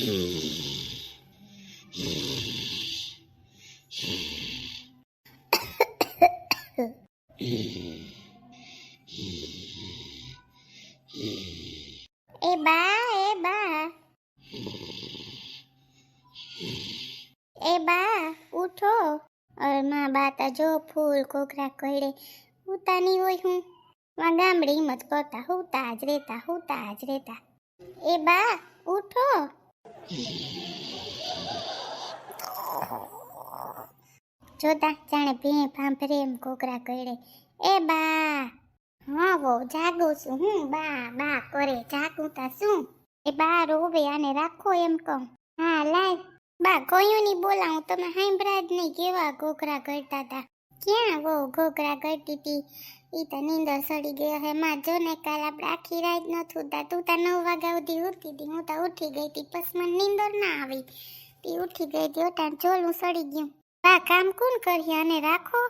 એ બા એ બા એ બા ઉઠો અરે માં બા તા જો ફૂલ કોકરા કઈડે ઉતાની હોય હું માં ગામડે હિંમત કરતા હુતા જ રેતા હુતા જ રેતા એ બા ઉઠો જોતા જાણે ભીણ ફાંફરે એમ કોકરા કઈડે એ બા, હા વો જાગું છું, હું બા બા કરે જાગું તા શું? એ બા રોવે આને રાખો એમ કહું. હા, લાય. બા કોયું ની બોલાવું તમે હાંભળા જ નહીં કેવા ઘોઘરા કરતા હતા ક્યાં વો ઘોઘરા કરતી હતી ઈ તો નીંદર સડી ગયો હે માં જો ને કાલ આપણે આખી રાત ન થતા. તું તા નવ વાગ્યા સુધી ઉઠી હતી હું તો ઉઠી ગઈ હતી પછી મને નીંદર ના આવી. તી ઉઠી ગઈ હતી ચોલું સડી ગયું. બા, કામ કોણ કરી અને રાખો.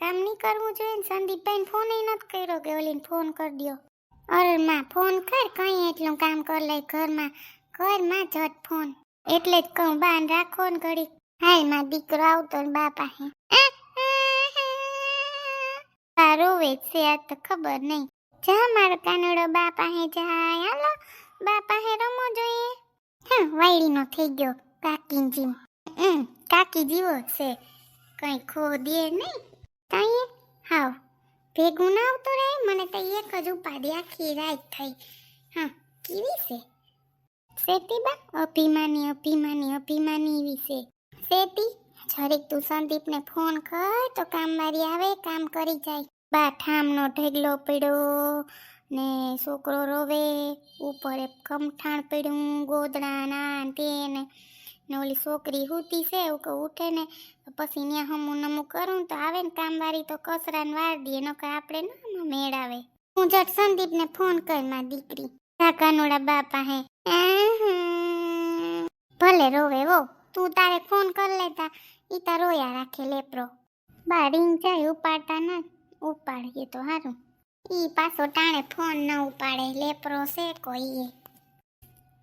કામ નહીં કરવું જોઈએ ને સંદીપભાઈ ફોન નથી કર્યો કે ઓલીને ફોન કરી દો અરે માં ફોન કર, કઈ એટલું કામ કર લે ઘરમાં. કરમાં જટ ફોન એટલે જ કહું બાન રાખો ને ઘડી હાય, માં, દીકરો આવતો ને બાપા બા રોવે છે, આ તો ખબર નહીં. જા મારો કાનડો બા પાસે જાય. હાલો બા પાસે રમો જોઈએ. હા વાયડીનો થઈ ગયો કાકી જીવ હમ, કાકી જીવો છે. કઈ ખો દે નહીં. કઈ હાવ. ભેગું ના આવતું રહે, મને તો એક જ ઉપાધિ આખી રાત થઈ. હા, કેવી છે? શેતીબા અભિમાની અભિમાની અભિમાની છે. શેતી જરીક તું સંદીપને ફોન કર, તો કામવાળી આવે, કામ કરી જાય. બા ઠામનો ઢેગલો પડ્યો ને છોકરો રોવે, ઉપર એક કમઠાણ પડ્યું, ગોદડાના તેને ને ઓલી છોકરી હુતી છે, એવું કે ઉઠે ને, પછી ત્યાં હમું નમું કરું, તો આવે ને કામવાળી તો કસરાને વાર દે, નકર આપણે ના મેળાવે. હું જટ સંદીપને ફોન કરમાં દીકરી. કાકાનોડા બાપા હે. ભલે રોવે વો તું તારે ફોન કર લેતા, ઈ તારો રોયા રાખે લેપરો. બા રીંગ જાય, ઉપાડતા ના. ઉપાડીએ તો હારું. ઈ પાછો ટાણે ફોન ન ઉપાડે લેપરો છે કોઈ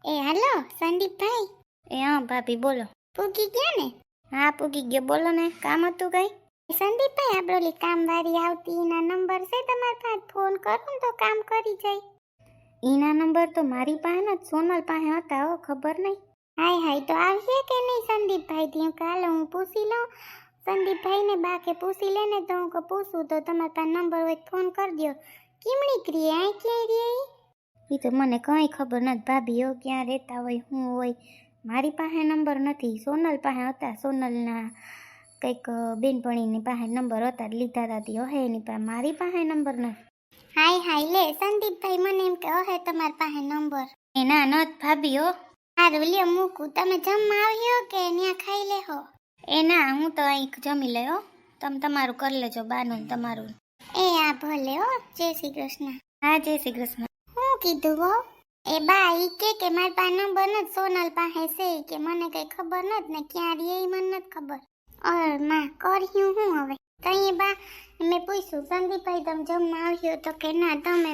એ હાલો સંદીપભાઈ. એ હા ભાભી બોલો. પૂગી ગયા ને? હા પૂગી ગયો. બોલો ને કામ હતું કઈ? સંદીપભાઈ આપણે ઓલી કામવાળી આવતી એના નંબર છે તમારા પાસે? ફોન કરું તો કામ કરી જાય. એના નંબર તો મારી પાસે ન સોનલ પાસે હતા હો ખબર નહીં. હાય હાય તો આવશે કે નહીં સંદીપભાઈ? થી કાલે હું પૂછી લઉં. સંદીપભાઈને બા કે પૂછી લે ને તો હું કે પૂછું તો તમારા પાસે નંબર હોય ફોન કરી દો કેમણી ક્રિએ આ ક્યાંય રે એ તો મને કંઈ ખબર નથી ભાભી હો ક્યાં રહેતા હોય હું હોય મારી પાસે નંબર નથી. સોનલ પાસે હતા સોનલના કંઈક બેનપણીની પાસે નંબર હતા લીધા હતા તે હે એની પાસે મારી પાસે નંબર નથી. હાય હાય લે સંદીપભાઈ મને એમ કે હે તમારી પાસે નંબર એ ના નથ ભાભી હો હારું લ્યો મૂકું. તમે જમવા આવ્યો કે ત્યાં ખાઈ લેહો? એ ના, હું તો અહીં જમી લયો તમે તમારું કરી લેજો, બાનું તમારું. એ આ ભલે હો, જય શ્રી કૃષ્ણ. હા, જય શ્રી કૃષ્ણ. હું કીધું હો, એ બા ઈ કે કે મારી પાસે નંબર નથી, સોનલ પાસે છે કે મને કઈ ખબર નથી ને ક્યાં રે મને નથી ખબર. ઓરમાં, કર્યું હું હવે? તઈ બા, મેં પૂછ્યું, સંદીપભાઈ તમે જમવા આવ્યો તો કે ના, તમે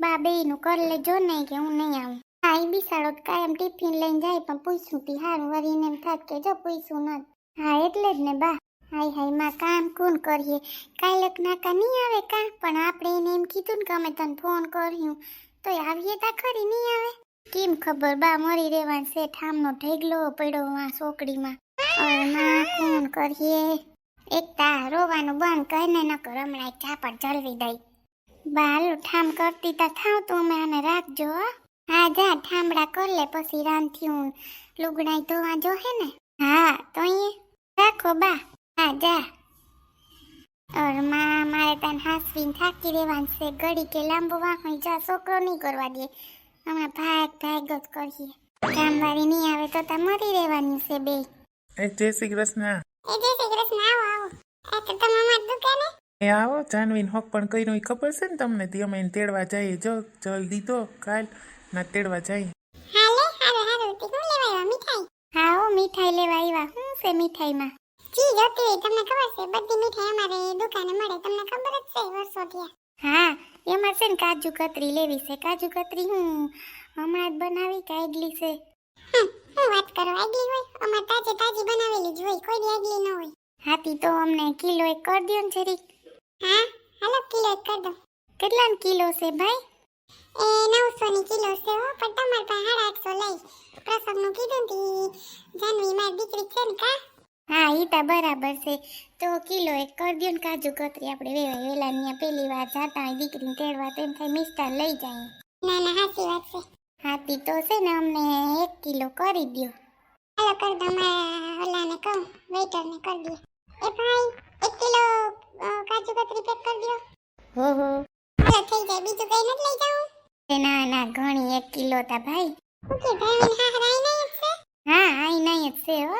બા બેયનું કરી લેજો ને કે હું નહીં આવું. હા એ બિસાડો કાયમ ટિફિન લઈને જાય, પણ પૂછ્યું તી હારું, વરીને એમ થાત કે જો પૂછ્યું નથી હા, એટલે જ ને બા. હાય હાય, માં કામ કોણ કરીએ? કાલે નાકા નહીં આવે કા? પણ આપણે એને એમ કીધું ને કે અમે તને ફોન કર્યું. તો આવીએ તા ખરી, નહીં આવે? કેમ ખબર? બા, મરી રહેવાનું છે ઠામનો ઢેગલો પડ્યો આ સોકડીમાં અરે માં ફોન કરીએ? એક તા રોવાનું બંધ કરીને નકર હમણાં એક ઝાપડ જલવી દઈ. બા, હાલો, ઠામ કરતી તા. થાવ તો અમે આને રાખજો, હા. જા, ઠામડા કર લે પછી રાંધ્યું. લુગડાઈ ધોવા જો હે ને? હા, તો અહીંયા રાખો બા હા જા. અરમાં મારે તને હાસવીને થાકી રહેવાનું છે ઘડી કે લાંબો વાહણ જા છોકરો નહીં કરવા દે. હમણાં ભાગ ભાગ જ કરીએ. કામવાળી નહીં આવે તો તા મરી રહેવાનું છે બે. એ જય શ્રી કૃષ્ણ. એ જય શ્રી કૃષ્ણ આવો આવો. એ તો તમે અમારી દુકાને? એ આવો જાનવીન હોક પણ કર્યું એ ખબર છે ને તમને? તે અમે એને તેડવા જઈએ જો જલ્દી દીધો કાલ ના તેડવા જઈએ. હાલે હાલો હાલો તે શું લેવા આવ્યા મીઠાઈ? હા હો મીઠાઈ લેવા આવ્યા. શું છે મીઠાઈમાં? જી, જોતી હોય તમને ખબર છે, બધી મીઠાઈ અમારે દુકાને મળે. તમને ખબર જ છે વર્ષોથી હા, એમાં છે ને કાજુ કતરી લેવી છે. કાજુ કતરી હું હમણાં જ બનાવી કાઢલી છે. હું વાત કરો આગલી હોય? અમાર તાજે તાજી બનાવેલી જ હોય, કોઈ આગલી ન હોય. હાથી તો અમને કિલો એક કરી દો ને જરીક. હા, હાલો કિલો એક કર દો કેટલા કિલો છે ભાઈ? એ નવસો ની કિલો છે હો, પણ તમારે પાસે સાડા આઠસો લઈ. પ્રસવનું કીધું ને જાનવી મારી દીકરી છે ને કા? હા ઈ તો બરાબર છે. તો કિલો એક કરી દો ને કાજુ કતરી. આપણે વેવાય વેલા ત્યાં પેલી વાર જાતા હોય દીકરીને તેડવા તો એમ થાય મિસ્ટર લઈ જાય. ના ના સાચી વાત છે. હાથી તો છે ને અમને એક કિલો કરી દો હાલો કર દો મારા ઓલાને કહું વેઇટરને કરી દે એ ભાઈ એક કિલો કાજુ કતરી પેક કરી દો હો હો હાલો થઈ જાય. બીજું કઈ નથી લઈ જાઉં? ના ના ઘણી એક કિલો તા ભાઈ. ઓકે ભાઈ હા રાઈ નહીં છે? હા આઈ નહીં જ છે હો.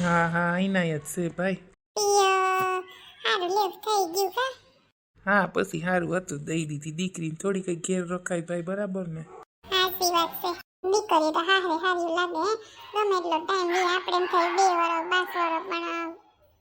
હા હા અહીંના છે ભાઈ. હારું થઈ હા. પછી સારું હતું દઈ દીધી દીકરીને. થોડી કઈ ઘેર રોકાય ભાઈ બરાબર ને? સાચી વાત છે. દીકરી તો હારે હારી લાગે હે. ગમે એટલો ટાઈમ લે આપણે એમ થાય બે વરસ બાસ વરસ પણ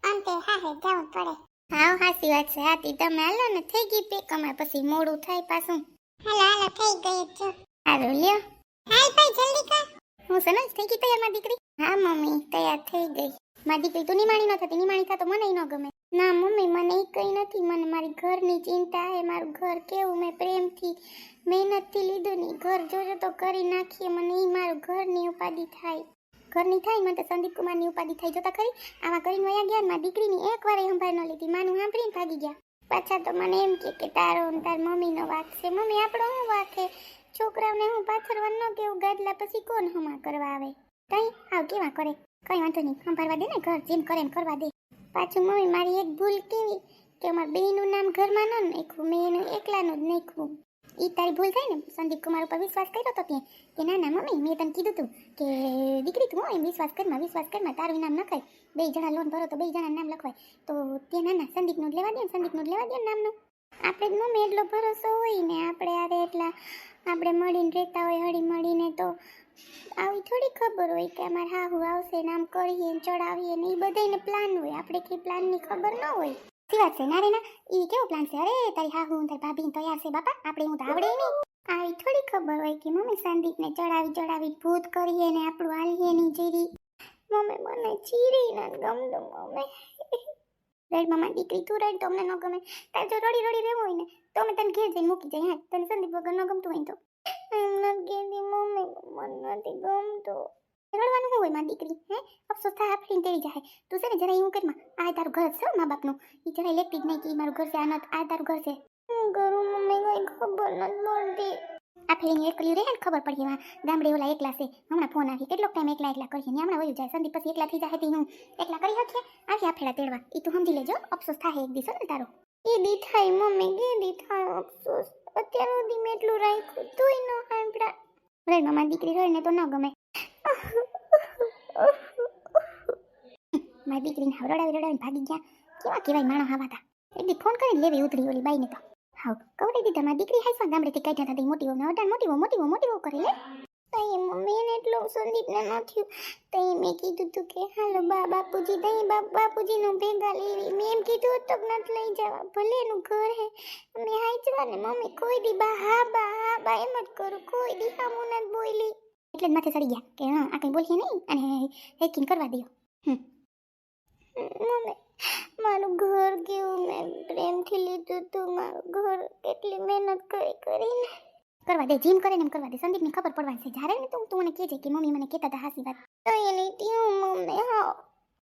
અંતે હારે જવું પડે. હાવ હાસી વાત છે. હાથી તમે હાલો ને થઈ ગઈ પેક. અમારે પછી મોડું થાય પાછું. હાલો હાલો થઈ ગયું જો સારું લ્યો. હાલ ભાઈ જલ્દી કર. હું સનજ થઈ ગઈ તૈયાર, મારી દીકરી. હા, મમ્મી, તૈયાર થઈ ગઈ. મારી દીકરી તું નિમાણી ન થતી, નિમાણી થતો મને ન ગમે. ના, મમ્મી, મને એ કઈ નથી, મને મારી ઘરની ચિંતા હે, મારું ઘર કેવું, મેં પ્રેમથી મહેનતથી લીધું ને ઘર જોજો તો કરી નાખીએ, મને એ મારું ઘરની ઉપાધિ થાય. ઘરની થાય, મને તો સંદીપ કુમારની ઉપાધિ થાય, જોતા ખરી? આવા કરીને વયા ગયા મારી દીકરીની એક વાર સંભાળ ન લીધી, માનું સાંભળીને ભાગી ગયા. પાછા તો મને એમ કે તારો તાર મમ્મીનો વાક છે. મમ્મી, આપણો શું વાક છે? છોકરાઓને હું પાછળ ન કેવું, ગાદલા પછી કોણ હમા કરવા આવે? તઈ, આવ કેવા કરે? કઈ વાંધો નહીં, સંભાળવા દે ને ઘર, જેમ કરે એમ કરવા દે. પાછું મમ્મી મારી એક ભૂલ કેવી, કે અમારા બેનું નામ ઘરમાં ન નાખ્યું મેં એનું એકલાનું જ નાખ્યું ઈ તારી ભૂલ થાય ને, સંદીપ કુમાર ઉપર વિશ્વાસ કર્યો તો ત્યાં કે ના ના, મમ્મી, મેં તને કીધું તું કે, દીકરી, તું એમ વિશ્વાસ કરમાં વિશ્વાસ કરમાં તારું નામ લખાય બે જણા લોન ભરો તો બે જણા નામ લખવાય. તો તે ના ના, સંદીપનું જ લેવા દે સંદીપનું જ લેવા દે નામનું. આપણે જ મમ્મી એટલો ભરોસો હોય ને, આપણે આરે એટલા, આપણે મળીને રહેતા હોય, હળી મળીને તો આવી થોડી ખબર હોય કે અમારે હાહુ આવશે ને આમ કરીએ ને ચડાવીએ ને એ બધાને પ્લાન હોય. આપણે કઈ પ્લાનની ખબર ન હોય. સી છે, ના ના. એ કેવો પ્લાન છે? અરે, તારી હા હું તારી ભાભી તૈયાર છે, બાપા. આપણે હું તો આવડે નહીં. આવી થોડી ખબર હોય કે મમ્મી સંદીપને ચડાવી ચડાવી ભૂત કરીએ ને આપણું હાલીએ ની જીરી. મમ્મી મને ચીરી ન ગમતું, મમ્મી. રેડ મામા દીકરી તું રેડ તો અમને ન ગમે. તારે જો રડી રડી રહેવું હોય ને, તો અમે તને ઘેર જઈને મૂકી જાય હા, તને સંદીપ વગર ન ગમતું હોય તો. નથી ગમતું. રડવાનું શું હોય મારી દીકરી, હે? અફસોસ થાય આપણી તેડી જાય તું છે ને જરા એવું કરમાં આ તારું ઘર છે મા બાપનું એ જરા જ નહીં કે મારું ઘર છે, આ નથી આ તારું ઘર છે. હું કરું, મમ્મી, કોઈ ખબર નથી પડતી. આ ફેરી એકલી રહે ને ખબર પડી એમાં ગામડે ઓલા એકલા છે. હમણાં ફોન આવી. કેટલો ટાઈમ એકલા એકલા કરીએ ને હમણાં વયું જાય. સંદીપ પછી એકલા થઈ જાય તે હું. એકલા કરી શકીએ? આવી આ ફેરા તેડવા. એ તું સમજી લેજો. અફસોસ થાય એક દિવસ ને તારો. એ દી થાય મમ્મી ગે દી થાય અફસોસ. અત્યાર સુધી મેં એટલું રાખ્યું તોય ન સાંભળ્યા. રે મમ્મા દીકરી હોય ને તો ન ગમે. મારી દીકરીને રડાવી રડાવીને ભાગી ગયા. કેવા કેવાય માણસ આવા હતા એટલે ફોન કરીને લેવી ઉતરી ઓલી બાઈને તો. હાવ કવડી દીધા માં દીકરી હાઈસા ગામડેથી કાઢ્યા હતા તે મોટી વહુ અઢાર મોટી વહુ મોટી વહુ મોટી વહુ કરે લે. તઈ મમ્મીને એટલો સંદીપને ન થયું. તઈ મેં કીધું તું કે, હાલો બા, બાપુજી તઈ બાપ બાપુજીનું ભેગા લેવી. મેં એમ કીધું તો નથી લઈ જવા. ભલે એનું ઘર હે. મેં હાઈચવા ને, મમ્મી, કોઈ દી બા, હા બા હા બા, એમ જ કરું. કોઈ દી હામું નથી બોલી. એટલે જ માથે ચડી ગયા કે, હા, આ કંઈ બોલીએ નહીં? અને હેકિંગ કરવા દો હમ. મમ્મી મારું ઘર કેવું મેં પ્રેમથી લીધું તું મારું ઘર કેટલી મહેનત કરી કરીને. કરવા દે જીમ કરે ને એમ કરવા દે. સંદીપને ખબર પડવાની છે. જ્યારે ને તું તું મને કહેજે કે મમ્મી મને કહેતા હતા હાસી વાત. તો એ લીધી હું મમ્મી હા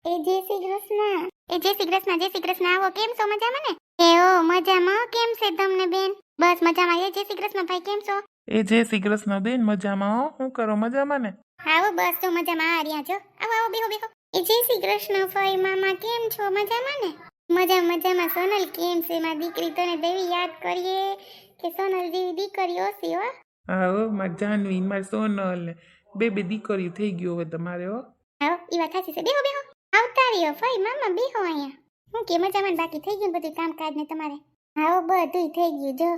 એ જય શ્રી કૃષ્ણ. એ જય શ્રી કૃષ્ણ જય શ્રી કૃષ્ણ. આવો કેમ છો? મજામાં ને? એ ઓ મજામાં કેમ છે તમને બેન? બસ મજામાં. એ જય શ્રી કૃષ્ણ ભાઈ કેમ છો? એ જય શ્રી કૃષ્ણ બેન મજામાં હો. હું કરો મજામાં ને? આવો બસ તો મજામાં. આ રહ્યા છો. આવો આવો બેહો બેહો. એ જય શ્રી કૃષ્ણ ફઈ મામા કેમ છો? મજામાં ને? મજા મજામાં. સોનલ કેમ છે? માં દીકરી તને દેવી યાદ કરીએ કે સોનલ જેવી દીકરી ઓછી હો. આવો માં જાનવી માં સોનલ બે બે દીકરીઓ થઈ ગયું હવે તમારે હો. આવો ઈ વાત સાચી છે. બેહો બેહો. આવતા રહ્યો ફઈ મામા બેહો અહીંયા. હું કે મજામાં બાકી થઈ ગયું બધું કામકાજ ને તમારે આવો બધું થઈ ગયું જો.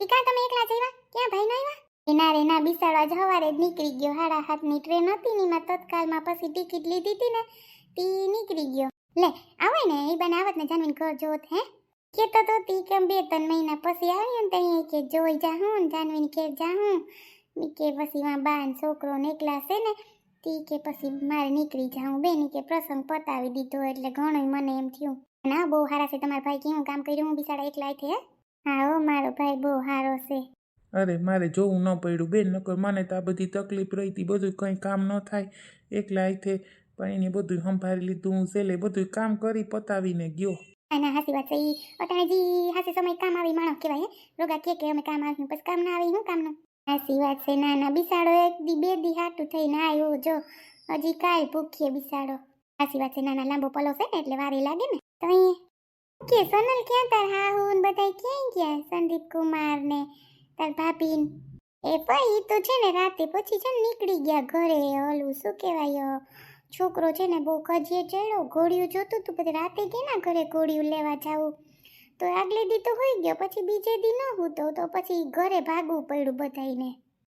ઈ કાં તમે એકલા જઈવા ક્યાં ભાઈ નો આવ્યા? એના રે ના બિસાડવા જ હવારે જ નીકળી ગયો. હાડા હાથની ટ્રેન હતી ને એમાં તત્કાલમાં પછી ટિકિટ લીધી હતી ને તી નીકળી ગયો. લે આવે ને, એ બને આવત ને જાનવીન ઘર જોત હે. કેતો તો તી કે બે ત્રણ મહિના પછી આવી ને તઈ કે જોઈ જા હું જાનવીન ઘેર જા હું કે પછી માં બા ને છોકરો ને એકલા છે ને, તી કે પછી મારે નીકળી જાઉં બેન કે પ્રસંગ પતાવી દીધો એટલે ઘણું મને એમ થયું. ના, બહુ સારા છે તમારા ભાઈ, કેવું કામ કર્યું? હું બિચારા એકલા છે હા, હો, મારો ભાઈ બહુ સારો છે. અરે, મારે જોવું ન પડ્યું બેન, નકર મને તો આ બધી તકલીફ રહી હતી બધું કંઈ કામ ન થાય. એકલા હાથે પણ એને બધું સંભાળી લીધું હું છેલ્લે બધું કામ કરી પતાવીને ગયો. ના ના હાસી વાત છે. ઈ અટાણેજી હાસી સમય કામ આવી માણસ કહેવાય રોગા કે કે અમે કામ આવ્યું પછી કામ ના આવી હું કામનું હાસી વાત છે. ના ના, બિસાડો એક દી, બે દી હાટું થઈને આવ્યો જો. હજી કાલ ભૂખીએ બિસાડો. હાસી વાત છે. ના ના, લાંબો પલો છે ને, એટલે વારી લાગે ને. તો કે સોનલ ક્યાં તાર હા હું બધા ક્યાં ગયા? સંદીપ કુમાર ને તાર ભાભી એ ભાઈ તો છે ને રાતે પછી છે ને નીકળી ગયા ઘરે. ઓલું શું કહેવાય છોકરો છે ને બહુ કજીએ ચડ્યો. ઘોડિયું જોતું હતું પછી રાતે કેના ઘરે ઘોડિયું લેવા જાવું? તો આગલે દી તો હોઈ ગયો, પછી બીજે દી ન હતો. તો પછી ઘરે ભાગવું પડ્યું બધાયને.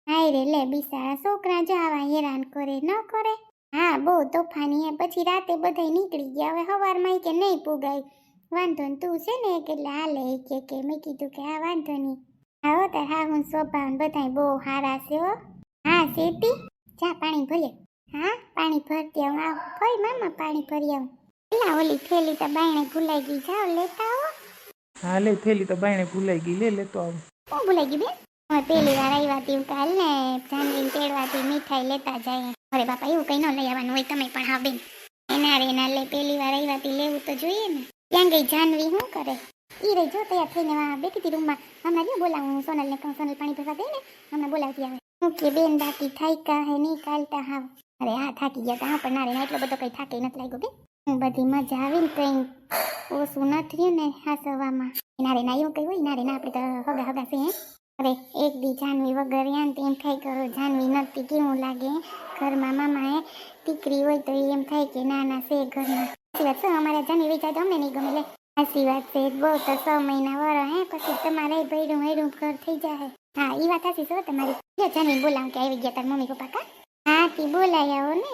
હાય રે, લે બિસારા, છોકરા જાવા હેરાન કરે, ન કરે? હા, બહુ તોફાની હે. પછી રાતે બધાય નીકળી ગયા. હવે સવારમાં કે નહીં પુગાય. વાંધો ને તું છે ને એટલે હાલે. કે મેં કીધું કે આ વાંધો નહીં. હો તાર હા હું સ્વભાવ બધાય બહુ હારા છે હો. હા સેતી જા પાણી ભરીએ. હા પાણી ભરતી આવું. આવ. ફરી મામા પાણી ભરી આવું. પેલા ઓલી થેલી તો બાયણે ભૂલાઈ ગઈ. જાઓ લેતા આવો. હા લે થેલી તો બાયણે ભૂલાઈ ગઈ. લે લેતો આવું. હું ભૂલાઈ ગઈ બે હવે પેલી વાર આવ્યા તી કાલ ને જાનવીને તેડવાથી મીઠાઈ લેતા જાય. અરે બાપા એવું કઈ ન લઈ આવવાનું હોય તમે પણ હા બેન. એના રે લે પેલી વાર આવ્યા તી લેવું તો જોઈએ ને. ક્યાં ગઈ જાનવી શું કરે? ઈ રે જો તૈયાર થઈને બેઠી હતી રૂમમાં. હમણાં જો બોલાવું, સોનલને કહું, સોનલ પાણી ભરવા દે ને. હમણાં બોલાવતી આવે. ઓકે બેન બાકી થાકા હે નહીં કાલતા હાવ. અરે હા, થાકી ગયા તા, હા, પણ ના એટલો બધો કઈ થાકે નથી લાગ્યો બેન. હું બધી મજા આવી ને કઈ ઓછું નથી ને હાસવામાં. નારે ના એવું કઈ હોય? નારે ના, આપણે તો હગા હગા છે અરે, એક દી જાનવી વગર યાન એમ થાય કરો જાનવી નથી, કેવું લાગે? ઘરમાં મામા હે, દીકરી હોય તો એમ થાય કે ના ના, છે ઘરમાં. સાચી વાત છે, અમારા જાનવી વિચાર તો અમને નહીં ગમે, લે. સાચી વાત છે. બહુ તો છ મહિના વરો હે, પછી તમારે ભૈરું હૈરું ઘર થઈ જાય હા એ વાત સાચી છે તમારી. જો બોલાવ કે આવી ગયા તાર મમ્મી પપ્પા કા? હા તી બોલાઈ આવો ને.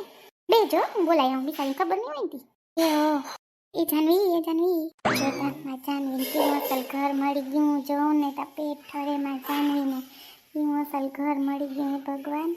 બે જો બોલાઈ આવું બિચારી ખબર નહીં હોય તી. એ જાનવી એ જાનવી. જોતા માં જાનવી તું અસલ ઘર મળી ગયું જોઉં ને તા પેટ ઠરે માં જાનવી ને. કેવું અસલ ઘર મળી ગયું ભગવાન.